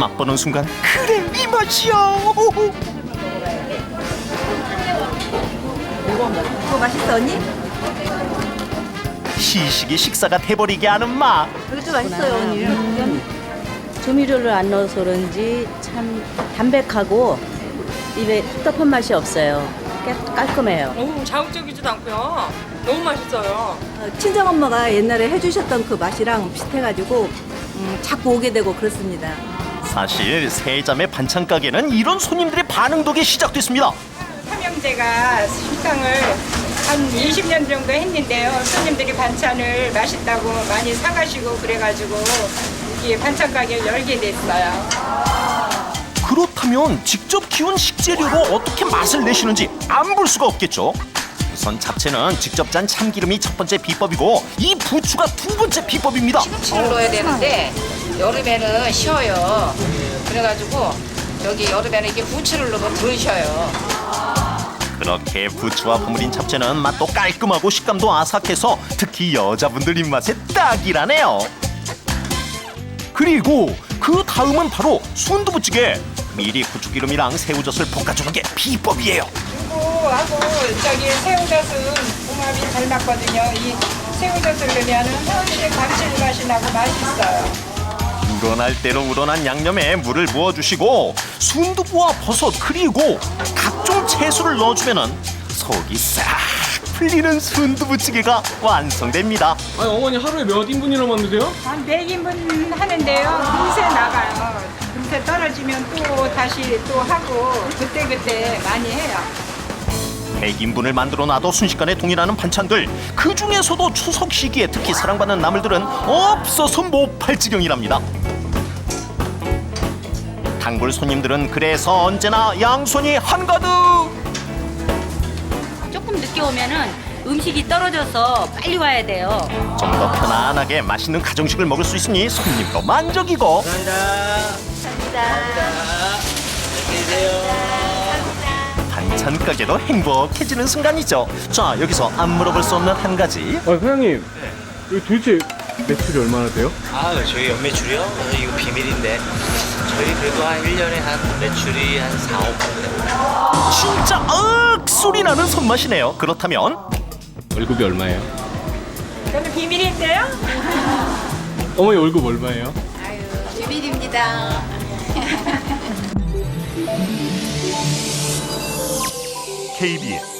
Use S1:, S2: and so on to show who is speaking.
S1: 맛보는 순간 그래 이 맛이야 오호.
S2: 그거 맛있어 언니?
S1: 시식이 식사가 돼버리게 하는 맛
S2: 이것도 맛있어요 언니.
S3: 조미료를 안 넣어서 그런지 참 담백하고 입에 텁텁한 맛이 없어요. 깨- 깔끔해요.
S4: 너무 자극적이지도 않고요. 너무 맛있어요.
S2: 어, 친정 엄마가 옛날에 해주셨던 그 맛이랑 비슷해가지고 음, 자꾸 오게 되고 그렇습니다.
S1: 사실 세자매 반찬 가게는 이런 손님들의 반응 덕에 시작됐습니다
S5: 삼형제가 식당을 한 20년 정도 했는데요. 손님들이 반찬을 맛있다고 많이 사가시고 그래가지고 이 반찬 가게를 열게 됐어요.
S1: 그렇다면 직접 키운 식재료로 어떻게 맛을 내시는지 안 볼 수가 없겠죠. 우선 잡채는 직접 짠 참기름이 첫 번째 비법이고 이 부추가 두 번째 비법입니다.
S6: 시금치를 넣어야 되는데 여름에는 쉬어요. 그래가지고 여기 여름에는 이게 부추를 넣으면 덜 쉬어요.
S1: 그렇게 부추와 버무린 잡채는 맛도 깔끔하고 식감도 아삭해서 특히 여자분들 입맛에 딱이라네요. 그리고 그 다음은 바로 순두부찌개. 미리 고추기름이랑 새우젓을 볶아주는 게 비법이에요.
S5: 두부하고 저기 새우젓은 궁합이 잘 맞거든요. 이 새우젓을 넣으면은 훨씬 감칠맛이 나고 맛있어요.
S1: 우러날 대로 우러난 양념에 물을 부어주시고 순두부와 버섯 그리고 각종 채소를 넣어주면은 속이 싹 풀리는 순두부찌개가 완성됩니다.
S7: 아니 어머니 하루에 몇 인분이나 만드세요?
S5: 한 100인분 하는데요. 금세 나가요. 금세 떨어지면 또 다시 또 하고 그때그때 많이 해요.
S1: 100인분을 만들어 놔도 순식간에 동일하는 반찬들 그 중에서도 추석 시기에 특히 사랑받는 나물들은 없어서 못 팔 지경이랍니다. 단골 손님들은 그래서 언제나 양손이 한가득.
S3: 조금 늦게 오면은 음식이 떨어져서 빨리 와야 돼요.
S1: 좀 더 편안하게 맛있는 가정식을 먹을 수 있으니 손님도 만족이고 반찬 가게도 행복해지는 순간이죠. 자 여기서 안 물어볼 수 없는 한 가지
S7: 아 사장님 여기 도대체 매출이 얼마나 돼요?
S8: 아, 저희 연매출이요? 어, 이거 비밀인데. 저희 그래도 한 1년에 한 매출이 한 4, 5억 됩니다.
S1: 진짜 억 소리 나는 손맛이네요. 그렇다면
S7: 월급이 얼마예요?
S5: 저는 비밀인데요.
S7: 어머니 월급 얼마예요?
S6: 비밀입니다.
S1: KBS